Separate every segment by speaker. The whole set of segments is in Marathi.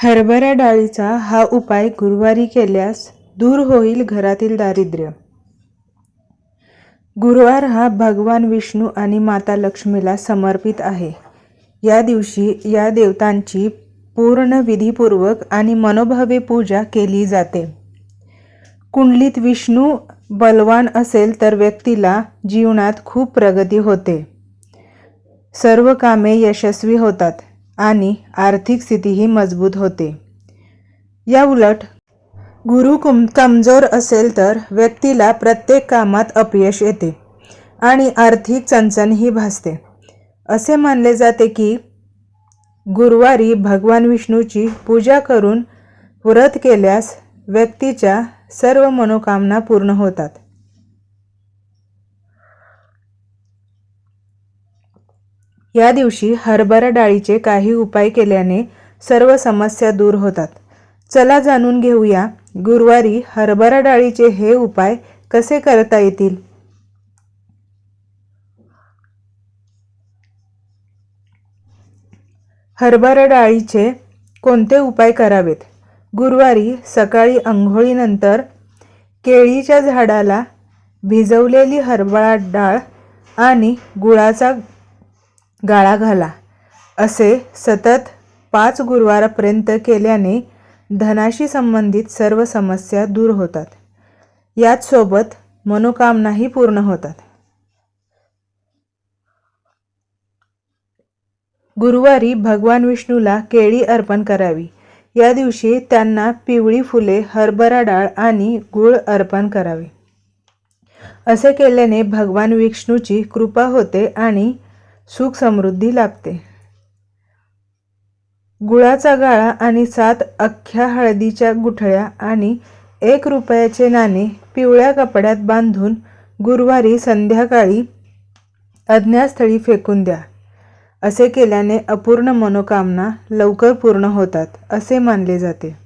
Speaker 1: हरभरा डाळीचा हा उपाय गुरुवारी केल्यास दूर होईल घरातील दारिद्र्य. गुरुवार हा भगवान विष्णू आणि माता लक्ष्मीला समर्पित आहे. या दिवशी या देवतांची पूर्ण विधीपूर्वक आणि मनोभावे पूजा केली जाते. कुंडलीत विष्णू बलवान असेल तर व्यक्तीला जीवनात खूप प्रगती होते. सर्व कामे यशस्वी होतात. आणि आर्थिक स्थितीही मजबूत होते. या उलट गुरु कुम कमजोर असेल तर व्यक्तीला प्रत्येक कामात अपयश येते आणि आर्थिक चणचणही भासते. असे मानले जाते की गुरुवारी भगवान विष्णूची पूजा करून व्रत केल्यास व्यक्तीच्या सर्व मनोकामना पूर्ण होतात. या दिवशी हरभरा डाळीचे काही उपाय केल्याने सर्व समस्या दूर होतात. चला जाणून घेऊया गुरुवारी हरभरा डाळीचे हे उपाय कसे करता येतील? हरभरा डाळीचे कोणते उपाय करावेत? गुरुवारी सकाळी अंघोळीनंतर केळीच्या झाडाला भिजवलेली हरभरा डाळ आणि गुळाचा गाळा घाला. असे सतत पाच गुरुवारापर्यंत केल्याने धनाशी संबंधित सर्व समस्या दूर होतात. याच सोबत मनोकामनाही पूर्ण होतात. गुरुवारी भगवान विष्णूला केळी अर्पण करावी. या दिवशी त्यांना पिवळी फुले हरभरा डाळ आणि गूळ अर्पण करावे. असे केल्याने भगवान विष्णूची कृपा होते आणि सुख समृद्धी लाभते. गुळाचा गाळा आणि सात अख्ख्या हळदीच्या गुठळ्या आणि एक रुपयाचे नाणे पिवळ्या कपड्यात बांधून गुरुवारी संध्याकाळी अज्ञास्थळी फेकून द्या. असे केल्याने अपूर्ण मनोकामना लवकर पूर्ण होतात असे मानले जाते.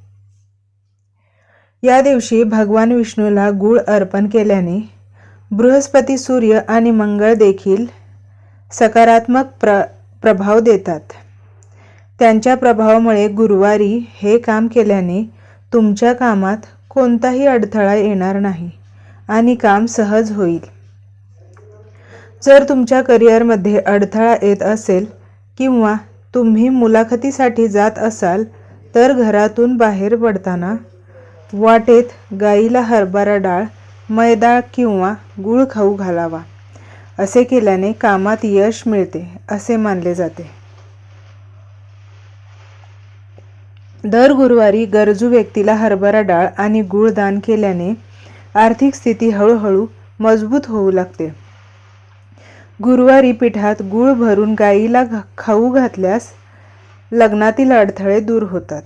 Speaker 1: या दिवशी भगवान विष्णूला गूळ अर्पण केल्याने बृहस्पती सूर्य आणि मंगळ देखील सकारात्मक प्र प्रभाव देतात. त्यांच्या प्रभावामुळे गुरुवारी हे काम केल्याने तुमच्या कामात कोणताही अडथळा येणार नाही आणि काम सहज होईल. जर तुमच्या करिअरमध्ये अडथळा येत असेल किंवा तुम्ही मुलाखतीसाठी जात असाल तर घरातून बाहेर पडताना वाटेत गाईला हरभरा डाळ मैदा किंवा गूळ खाऊ घालावा. असे केल्याने कामात यश मिळते असे मानले जाते. दर गुरुवारी गरजू व्यक्तीला हरभरा डाळ आणि गूळ दान केल्याने आर्थिक स्थिती हळूहळू मजबूत होऊ लागते. गुरुवारी पिठात गूळ भरून गाईला खाऊ घातल्यास लग्नातील अडथळे दूर होतात.